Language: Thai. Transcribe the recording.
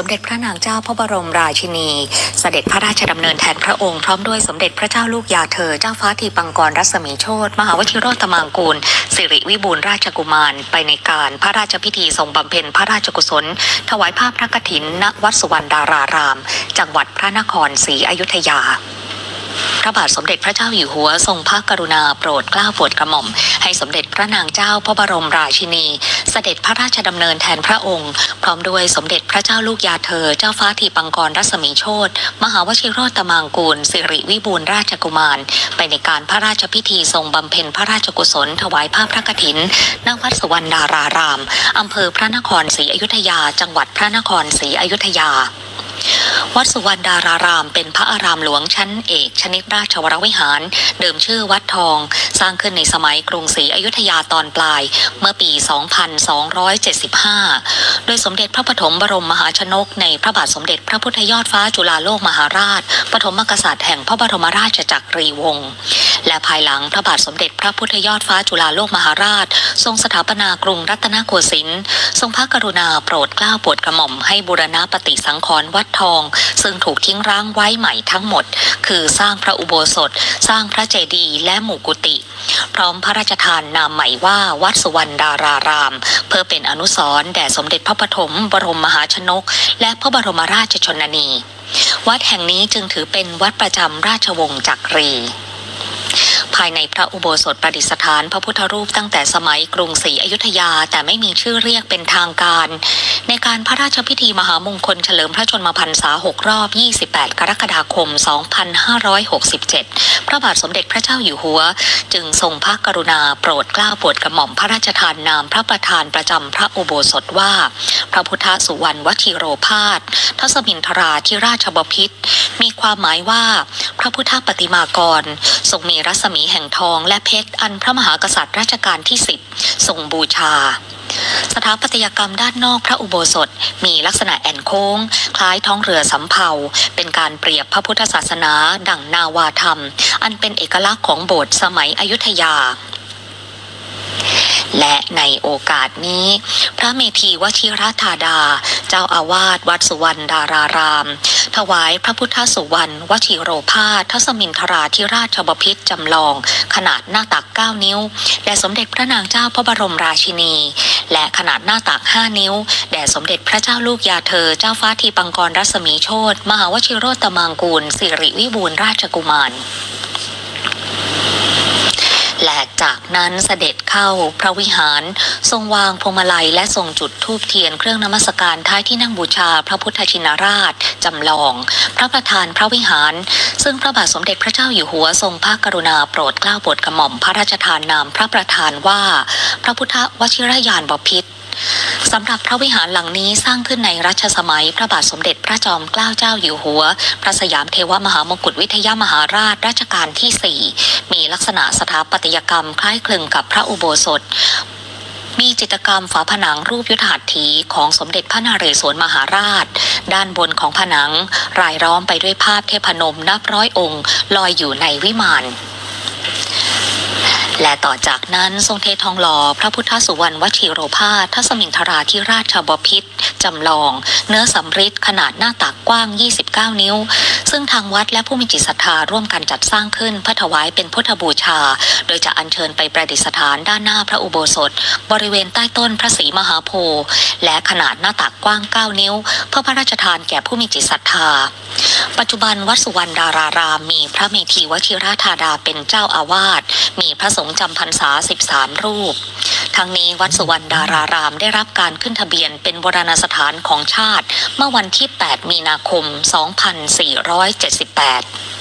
สมเด็จพระนางเจ้าพระบรมราชินี เสด็จพระราชดำเนินแทนพระองค์พร้อมด้วยสมเด็จพระเจ้าลูกยาเธอเจ้าฟ้าทีปังกรรัศมีโชตมหาวชิโรตมังกูล สิริวิบูลราชกุมาร ไปในการพระราชพิธีทรงบำเพ็ญพระราชกุศล ถวายภาพพระกฐินณวัดสุวรรณดาราราม จังหวัดพระนครศรีอยุธยา ระบาทสมเด็จพระเจ้าอยู่หัวทรงพระกรุณาโปรดเกล้าโปรดกระหม่อม ให้สมเด็จพระนางเจ้าพระบรมราชินี เสด็จพระราชดำเนินแทนพระองค์ พร้อมด้วยสมเด็จพระเจ้าลูกยาเธอ เจ้าฟ้าทีปังกรรัศมีโชตมหาวชิโรตมังกูล สิริวิบูลราชกุมาร ไปในการพระราชพิธีทรงบำเพ็ญพระราชกุศลถวายภาพพระกฐินณวัดสุวรรณดารารามอำเภอพระนครศรีอยุธยา จังหวัดพระนครศรีอยุธยา วัดสุวรรณดาราราม เป็นพระอารามหลวงชั้นเอกชนิดราชวรวิหาร เดิมชื่อวัดทอง สร้างขึ้นในสมัยกรุงศรีอยุธยาตอนปลาย เมื่อปี 2275 โดยสมเด็จพระปฐมบรมมหาชนก ในพระบาทสมเด็จพระพุทธยอดฟ้าจุฬาโลกมหาราช ปฐมกษัตริย์แห่งพระบรมราชจักรีวงศ์ และภายหลังพระบาทสมเด็จพระพุทธยอดฟ้าจุฬาโลกมหาราช ทรงสถาปนากรุงรัตนโกสินทร์ ทรงพระกรุณาโปรดเกล้าโปรดกระหม่อมให้บูรณะปฏิสังขรณ์วัดทอง ซึ่งถูกทิ้งร้างไว้ใหม่ทั้งหมด คือสร้างพระอุโบสถ สร้างพระเจดีย์และหมู่กุฏิพร้อมพระราชทานนามใหม่ว่าวัดสุวรรณดาราราม เพื่อเป็นอนุสรณ์แด่สมเด็จพระปฐมบรมมหาชนก และพระบรมราชชนนี วัดแห่งนี้จึงถือเป็นวัดประจำราชวงศ์จักรี ภายในพระอุโบสถประดิษฐานพระพุทธรูปตั้งแต่สมัยกรุงศรีอยุธยาแต่ไม่มีชื่อเรียกเป็นทางการ ในการพระราชพิธีมหามงคลเฉลิมพระชนมพรรษา 6 รอบ 28 กรกฎาคม 2567 พระบาทสมเด็จพระเจ้าอยู่หัว จึงทรงพระกรุณาโปรดเกล้าโปรดกระหม่อมพระราชทานนามพระประธานประจำพระอุโบสถว่า พระพุทธสุวรรณวชิโรพาสทศมินทราธิราชบพิตรมีความหมายว่าพระพุทธปฏิมากร ทรงมีรัศมีแห่งทองและเพชรอันพระมหากษัตริย์รัชกาลที่สิบทรงบูชา สถาปัตยกรรมด้านนอกพระอุโบสถมีลักษณะแอนโค้ง คล้ายท้องเรือสำเภา เป็นการเปรียบพระพุทธศาสนา ดั่งนาวาธรรม อันเป็นเอกลักษณ์ของโบสถ์สมัยอยุธยา และในโอกาสนี้ พระเมธีวชิรธาดา เจ้าอาวาสวัดสุวรรณดาราราม ถวายพระพุทธสุวรรณวชิโรภาสทศมินทราธิราชบพิตรจำลอง ขนาดหน้าตัก 9 นิ้วแด่สมเด็จพระนางเจ้าพระบรมราชินี และขนาดหน้าตัก 5 นิ้วแด่สมเด็จพระเจ้าลูกยาเธอเจ้าฟ้าทีปังกรรัศมีโชตมหาวชิโรตมังกูลสิริวิบูลราชกุมาร จากนั้นเสด็จเข้าพระวิหาร ทรงวางพวงมาลัยและทรงจุดธูปเทียนเครื่องนมัสการท้ายที่นั่งบูชาพระพุทธชินราชจำลอง พระประธานพระวิหาร ซึ่งพระบาทสมเด็จพระเจ้าอยู่หัวทรงพระกรุณาโปรดเกล้าโปรดกระหม่อมพระราชทานนามพระประธานว่า พระพุทธวชิรยานบพิตร สำหรับพระวิหารหลังนี้สร้างขึ้นในรัชสมัยพระบาทสมเด็จพระจอมเกล้าเจ้าอยู่หัว พระสยามเทวมหามกุฎวิทยามหาราชรัชกาลที่ 4 มีลักษณะสถาปัตยกรรมคล้ายคลึงกับพระอุโบสถมีจิตรกรรมฝาผนังรูปยุทธหัตถีของสมเด็จพระนเรศวรมหาราช ด้านบนของผนัง รายล้อมไปด้วยภาพเทพนมนับร้อยองค์ ลอยอยู่ในวิมาน และต่อจากนั้นทรงเททองหล่อพระพุทธสุวรรณวชิโรภาสทศมินทราธิราชบพิตรจำลอง เนื้อสำริดขนาดหน้าตักกว้าง 29 นิ้ว ซึ่งทางวัดและผู้มีจิตศรัทธาร่วมกันจัดสร้างขึ้นเพื่อถวายเป็นพุทธบูชา โดยจะอัญเชิญไปประดิษฐานด้านหน้าพระอุโบสถ บริเวณใต้ต้นพระศรีมหาโพธิ์และขนาดหน้าตักกว้าง 9 นิ้ว เพื่อพระราชทานแก่ผู้มีจิตศรัทธา ปัจจุบันวัดสุวรรณดารารามมีพระเมธีวชิราธาดาเป็นเจ้าอาวาส มีพระสงฆ์จำพรรษา 13 รูป ทั้งนี้วัดสุวรรณดารารามได้รับการขึ้นทะเบียนเป็นโบราณสถานของชาติ เมื่อวันที่ 8 มีนาคม 2478